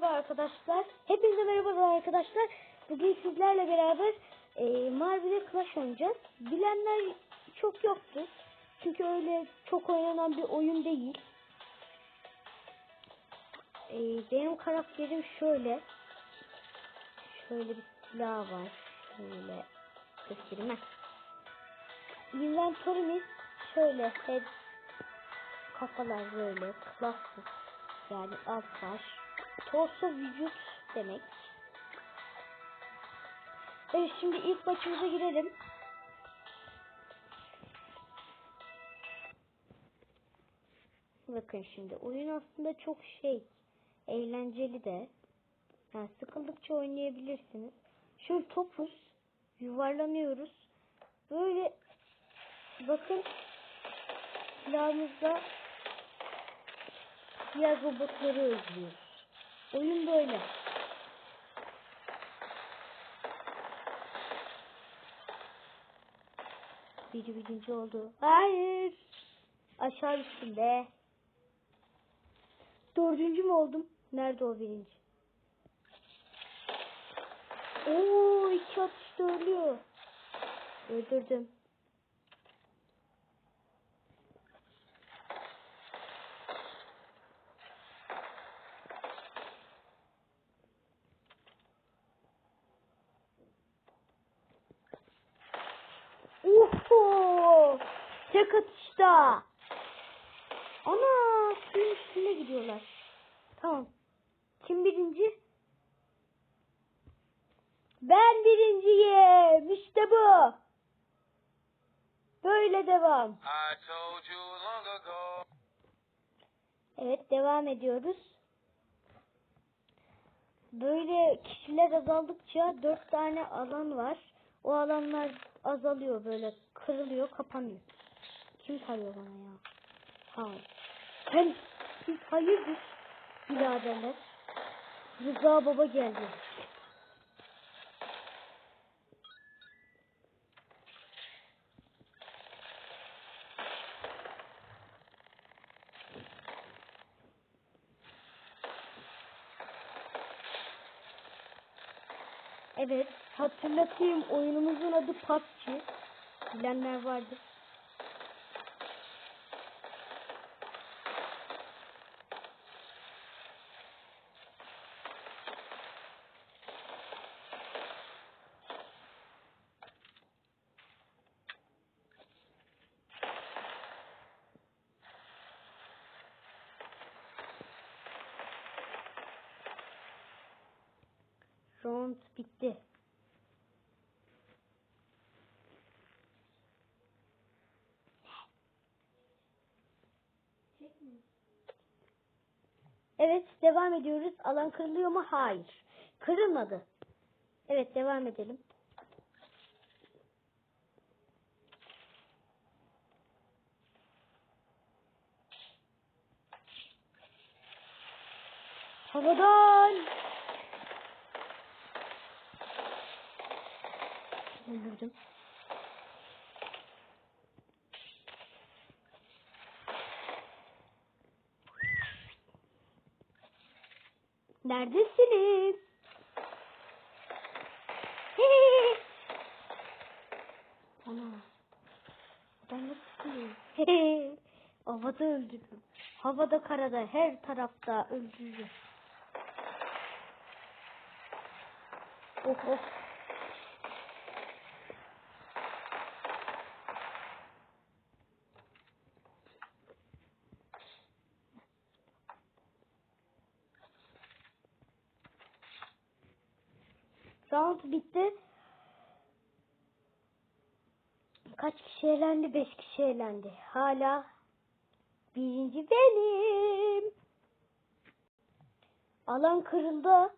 merhaba arkadaşlar. Hepinize merhaba arkadaşlar. Bugün sizlerle beraber e, Marvel'e Clash oynayacağız. Bilenler çok yoktur. Çünkü öyle çok oynanan bir oyun değil. E, benim karakterim şöyle. Şöyle bir silah var. Şöyle göstereyim. Heh. Inventory'miz şöyle head kafalar böyle klasik yani alt baş torso vücut demek. Evet şimdi ilk maçımıza girelim. Bakın şimdi oyun aslında çok şey eğlenceli de. Yani sıkıldıkça oynayabilirsiniz. Şöyle topuz yuvarlanıyoruz. Böyle bakın silahımızda diğer robotları özlüyoruz. Oyun böyle. Biri birinci oldu. Hayır. Aşağı düştüm be. Dördüncü mü oldum? Nerede o birinci? Oo iki atışta ölüyor. Öldürdüm. Uhu! Tek atışta. Ana suyun üstüne gidiyorlar. Tamam. Kim birinci? Ben birinciyim. İşte bu. Böyle devam. Evet devam ediyoruz. Böyle kişiler azaldıkça dört tane alan var. O alanlar azalıyor böyle kırılıyor kapanıyor. Kim sarıyor bana ya? Hayır. Sen siz hayırdır biraderler? Rıza baba geldi. Evet, hatırlatayım oyunumuzun adı PUBG. Bilenler vardır. Round bitti. Evet devam ediyoruz. Alan kırılıyor mu? Hayır. Kırılmadı. Evet devam edelim. Havadan. Öldürdüm. Neredesiniz? Ana. Ben nasıl Havada öldürdüm. Havada karada her tarafta öldürdüm. Oh oh. Round bitti. Kaç kişi elendi? Beş kişi elendi. Hala birinci benim. Alan kırıldı.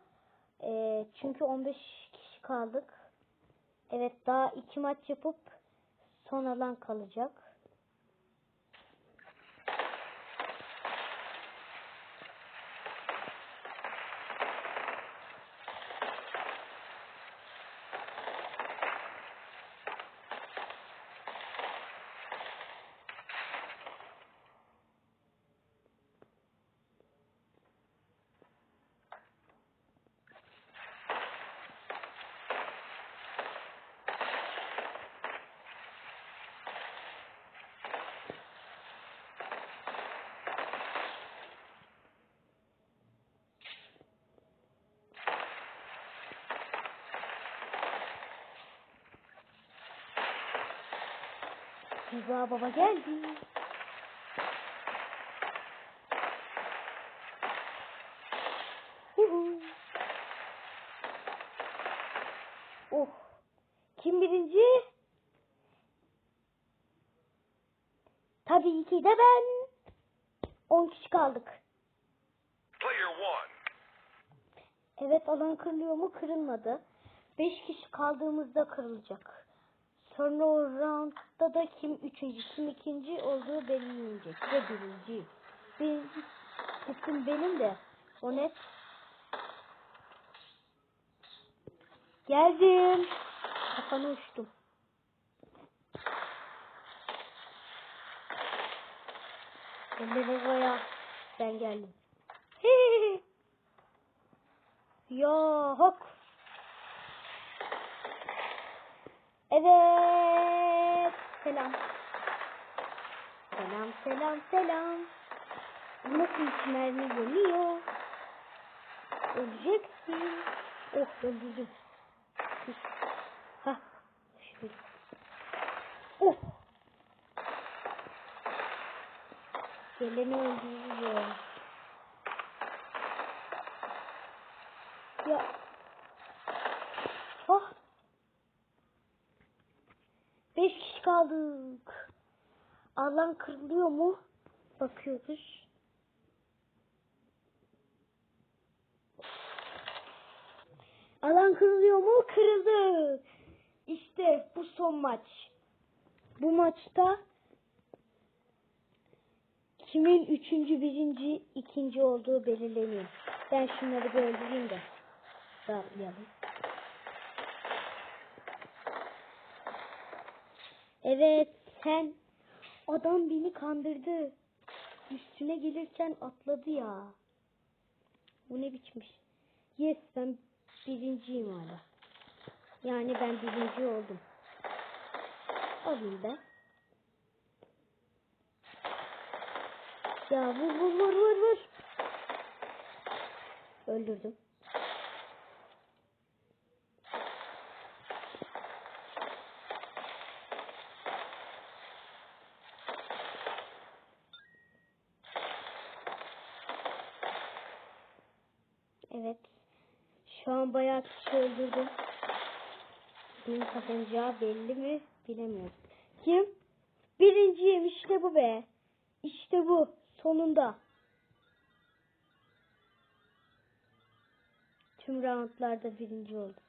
Ee, çünkü 15 kişi kaldık. Evet daha iki maç yapıp son alan kalacak. Rıza baba geldi. Oh. Kim birinci? Tabii ki de ben. 10 kişi kaldık. Evet alan kırılıyor mu? Kırılmadı. 5 kişi kaldığımızda kırılacak. Sonra o roundda da kim üçüncü, kim ikinci olduğu belirlenecek. Ve birinci. Birinci isim benim de. O net. Geldim. Kafana uçtum. Elleri koya. Ben geldim. Ya hok. Evet. Selam. Selam selam selam. Nasıl hiç mermi yemiyor? Öleceksin. Oh öldürdüm. Oh. Geleni öldürüyor. Ya. Oh. Beş kişi kaldık. Alan kırılıyor mu? Bakıyoruz. Alan kırılıyor mu? Kırıldı. İşte bu son maç. Bu maçta kimin üçüncü, birinci, ikinci olduğu belirleniyor. Ben şunları bir öldüreyim de rahatlayalım. Evet sen adam beni kandırdı. Üstüne gelirken atladı ya. Bu ne biçmiş? Yes ben birinciyim hala. Yani ben birinci oldum. Alayım ben. Ya vur vur vur vur vur. Öldürdüm. Evet. Şu an bayağı kişi öldürdüm. Kimin kazanacağı belli mi bilemiyorum. Kim? Birinciyim işte bu be. İşte bu. Sonunda. Tüm roundlarda birinci oldum.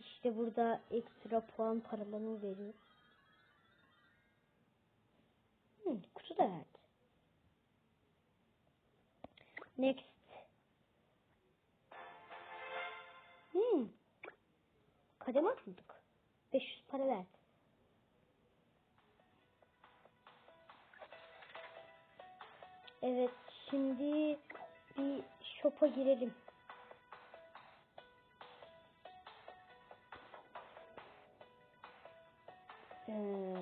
İşte burada ekstra puan paralarını veriyor. Hmm, kutu da verdi. Next. Hmm. Kademe atıldık. 500 para verdi. Evet şimdi bir shop'a girelim. Ee,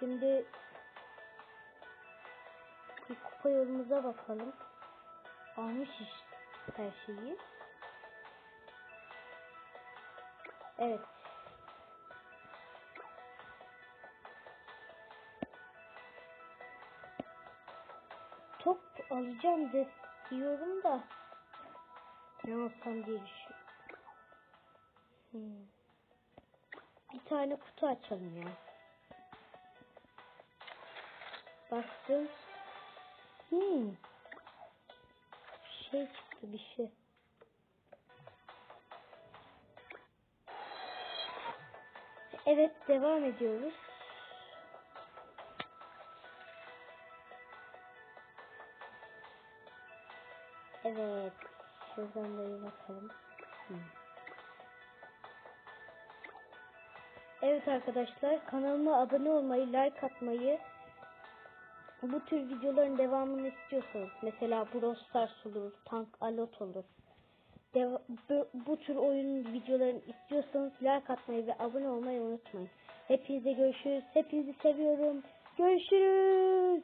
Şimdi bir kupa yolumuza bakalım. Almışız her şeyi. Evet. Top alacağım de diyorum da ne alsam diye düşünüyorum. Hmm. Bir tane kutu açalım ya. Bastım. Hmm. Şey çıktı bir şey. Evet devam ediyoruz. Evet. Şuradan da bir bakalım. Hmm. Evet arkadaşlar kanalıma abone olmayı, like atmayı, bu tür videoların devamını istiyorsanız mesela Brawl Stars olur, Tank Alot olur. Deva- bu, bu tür oyun videolarını istiyorsanız like atmayı ve abone olmayı unutmayın. Hepinize görüşürüz. Hepinizi seviyorum. Görüşürüz.